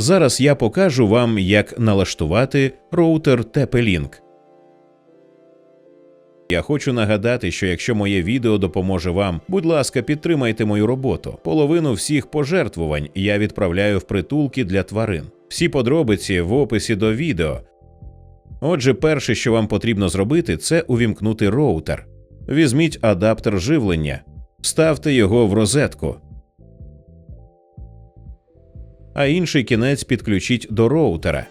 Зараз я покажу вам, як налаштувати роутер TP-Link. Я хочу нагадати, що якщо моє відео допоможе вам, будь ласка, підтримайте мою роботу. Половину всіх пожертвувань я відправляю в притулки для тварин. Всі подробиці в описі до відео. Отже, перше, що вам потрібно зробити, це увімкнути роутер. Візьміть адаптер живлення, вставте його в розетку, а інший кінець підключіть до роутера.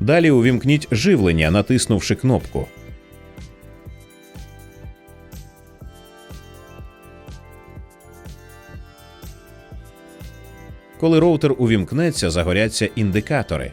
Далі увімкніть живлення, натиснувши кнопку. Коли роутер увімкнеться, загоряться індикатори.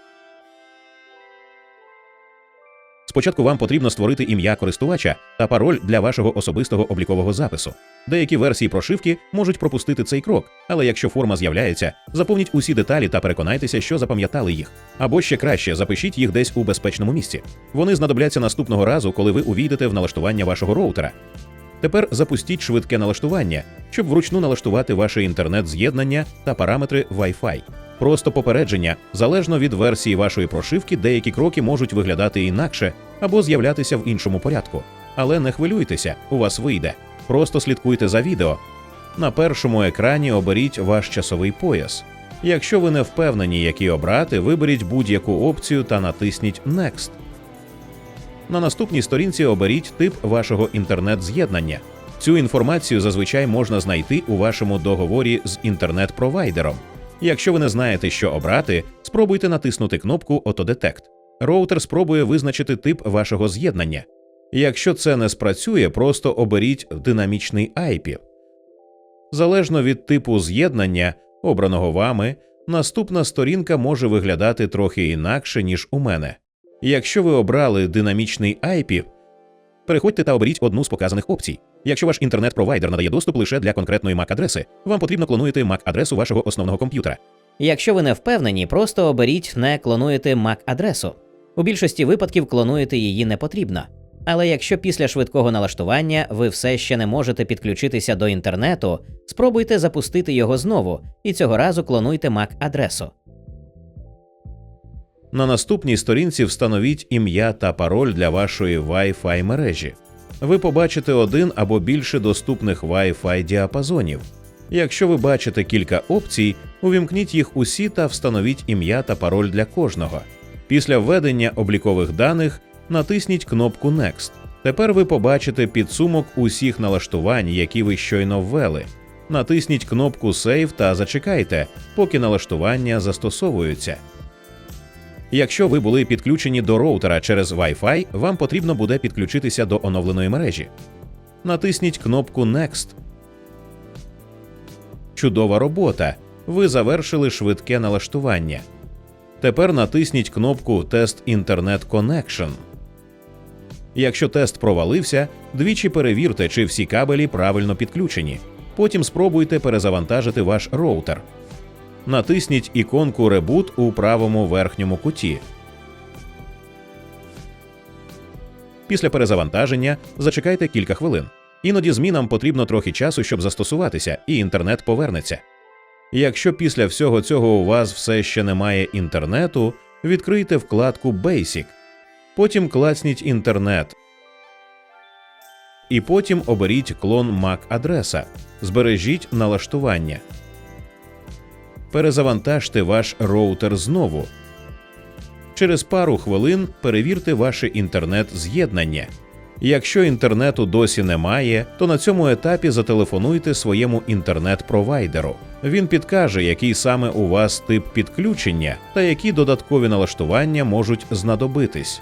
Спочатку вам потрібно створити ім'я користувача та пароль для вашого особистого облікового запису. Деякі версії прошивки можуть пропустити цей крок, але якщо форма з'являється, заповніть усі деталі та переконайтеся, що запам'ятали їх. Або ще краще, запишіть їх десь у безпечному місці. Вони знадобляться наступного разу, коли ви увійдете в налаштування вашого роутера. Тепер запустіть швидке налаштування, щоб вручну налаштувати ваше інтернет-з'єднання та параметри Wi-Fi. Просто попередження, залежно від версії вашої прошивки, деякі кроки можуть виглядати інакше або з'являтися в іншому порядку. Але не хвилюйтеся, у вас вийде. Просто слідкуйте за відео. На першому екрані оберіть ваш часовий пояс. Якщо ви не впевнені, який обрати, виберіть будь-яку опцію та натисніть Next. На наступній сторінці оберіть тип вашого інтернет-з'єднання. Цю інформацію зазвичай можна знайти у вашому договорі з інтернет-провайдером. Якщо ви не знаєте, що обрати, спробуйте натиснути кнопку Autodetect. Роутер спробує визначити тип вашого з'єднання. Якщо це не спрацює, просто оберіть динамічний IP. Залежно від типу з'єднання, обраного вами, наступна сторінка може виглядати трохи інакше, ніж у мене. Якщо ви обрали динамічний IP, переходьте та оберіть одну з показаних опцій. Якщо ваш інтернет-провайдер надає доступ лише для конкретної MAC-адреси, вам потрібно клонуєте MAC-адресу вашого основного комп'ютера. Якщо ви не впевнені, просто оберіть не клонуєте MAC-адресу. У більшості випадків клонуєте її не потрібно. Але якщо після швидкого налаштування ви все ще не можете підключитися до інтернету, спробуйте запустити його знову і цього разу клонуйте MAC-адресу. На наступній сторінці встановіть ім'я та пароль для вашої Wi-Fi мережі. Ви побачите один або більше доступних Wi-Fi діапазонів. Якщо ви бачите кілька опцій, увімкніть їх усі та встановіть ім'я та пароль для кожного. Після введення облікових даних натисніть кнопку Next. Тепер ви побачите підсумок усіх налаштувань, які ви щойно ввели. Натисніть кнопку Save та зачекайте, поки налаштування застосовуються. Якщо ви були підключені до роутера через Wi-Fi, вам потрібно буде підключитися до оновленої мережі. Натисніть кнопку Next. Чудова робота. Ви завершили швидке налаштування. Тепер натисніть кнопку Тест Internet Connection. Якщо тест провалився, двічі перевірте, чи всі кабелі правильно підключені. Потім спробуйте перезавантажити ваш роутер. Натисніть іконку Reboot у правому верхньому куті. Після перезавантаження зачекайте кілька хвилин. Іноді змінам потрібно трохи часу, щоб застосуватися, і інтернет повернеться. Якщо після всього цього у вас все ще немає інтернету, відкрийте вкладку Basic, потім клацніть інтернет. І потім оберіть клон MAC-адреса, збережіть налаштування. Перезавантажте ваш роутер знову. Через пару хвилин перевірте ваше інтернет-з'єднання. Якщо інтернету досі немає, то на цьому етапі зателефонуйте своєму інтернет-провайдеру. Він підкаже, який саме у вас тип підключення та які додаткові налаштування можуть знадобитись.